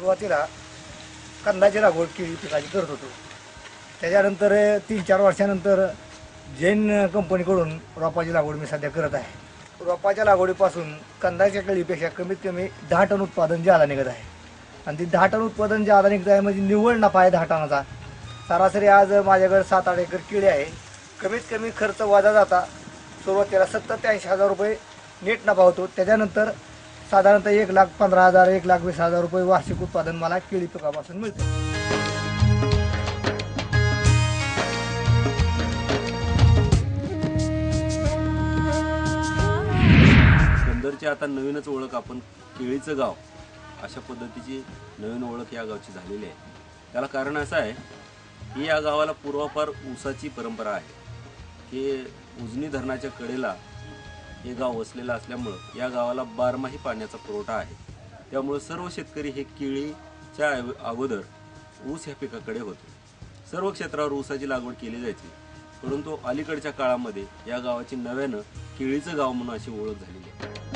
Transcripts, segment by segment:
सुरुवातीला कंदाची लागवड केळी पिकाची करत होतो. त्याच्यानंतर तीन चार वर्षानंतर जैन कंपनीकडून रोपाची लागवड मी सध्या करत आहे. रोपाच्या लागवडीपासून कंदाच्या केळीपेक्षा कमीत कमी दहा टन उत्पादन ज्यादा निघत आहे. आणि ती दहा टन उत्पादन ज्यादा निघत आहे म्हणजे निव्वळ नफा आहे दहा टनाचा. सरासरी आज माझ्याकडे सात आठ एकर केळी आहे. कमीत कमी खर्च वाजा जाता सुरुवातीला सत्तर ते ऐंशी हजार रुपये नेट नफा होतो. त्याच्यानंतर साधारणतः एक लाख पंधरा हजार एक लाख वीस हजार रुपये वार्षिक उत्पादन मला केळी पिकापासून मिळते. सुंदरची आता नवीनच ओळख आपण केळीचं गाव अशा पद्धतीची नवीन ओळख या गावची झालेली आहे. त्याला कारण असं आहे की या गावाला पूर्वापार ऊसाची परंपरा आहे की उजनी धरणाच्या कडेला हे गाव वसलेलं असल्यामुळं या गावाला बारमाही पाण्याचा पुरवठा आहे. त्यामुळं सर्व शेतकरी हे केळीच्या अगोदर ऊस ह्या पिकाकडे होते. सर्व क्षेत्रावर ऊसाची लागवड केली जायची परंतु अलीकडच्या काळामध्ये या गावाची नव्यानं केळीचं गाव म्हणून अशी ओळख झालेली आहे.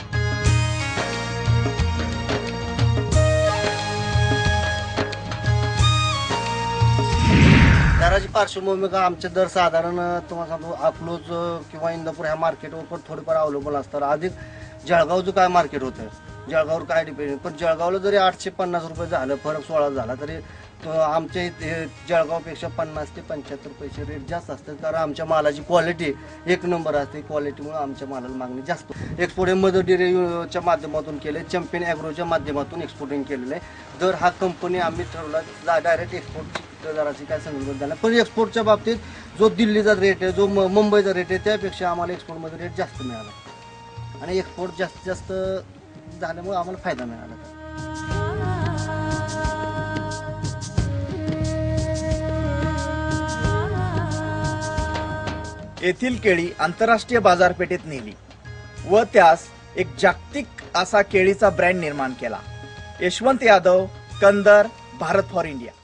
दराची पार्श्वभूमी का आमचे दर साधारण तुम्हाला सांगतो अकलूज किंवा इंदापूर ह्या मार्केटवर पण थोडेफार अवलंबून असतात. अधिक जळगावचं काय मार्केट होतं जळगाववर काय डिपेंड पण जळगावला जरी आठशे पन्नास रुपये झालं फरक सोळा झाला तरी आमच्या इथे जळगावपेक्षा पन्नास ते पंच्याहत्तर पैसे रेट जास्त असतात. कारण आमच्या मालाची क्वालिटी एक नंबर असते. क्वालिटीमुळे आमच्या मालाला मागणी जास्त. एक्सपोर्ट हे मदर डेअरीच्या माध्यमातून केले चॅम्पियन ॲग्रोच्या माध्यमातून एक्सपोर्टिंग केलेलं आहे. दर हा कंपनी आम्ही ठरवला डायरेक्ट एक्सपोर्टची दराची काय संदर्भ झाला पण एक्सपोर्टच्या बाबतीत जो दिल्लीचा रेट आहे जो म- मुंबईचा रेट आहे त्यापेक्षा आम्हाला एक्सपोर्टमध्ये रेट जास्त मिळाला. आणि एक्सपोर्ट जास्तीत जास्त झाल्यामुळे आम्हाला फायदा मिळाला. येथील केळी आंतरराष्ट्रीय बाजारपेठेत नेली व त्यास एक जागतिक असा केळीचा ब्रँड निर्माण केला. Yashwant Yadav Kandar Bharat for India.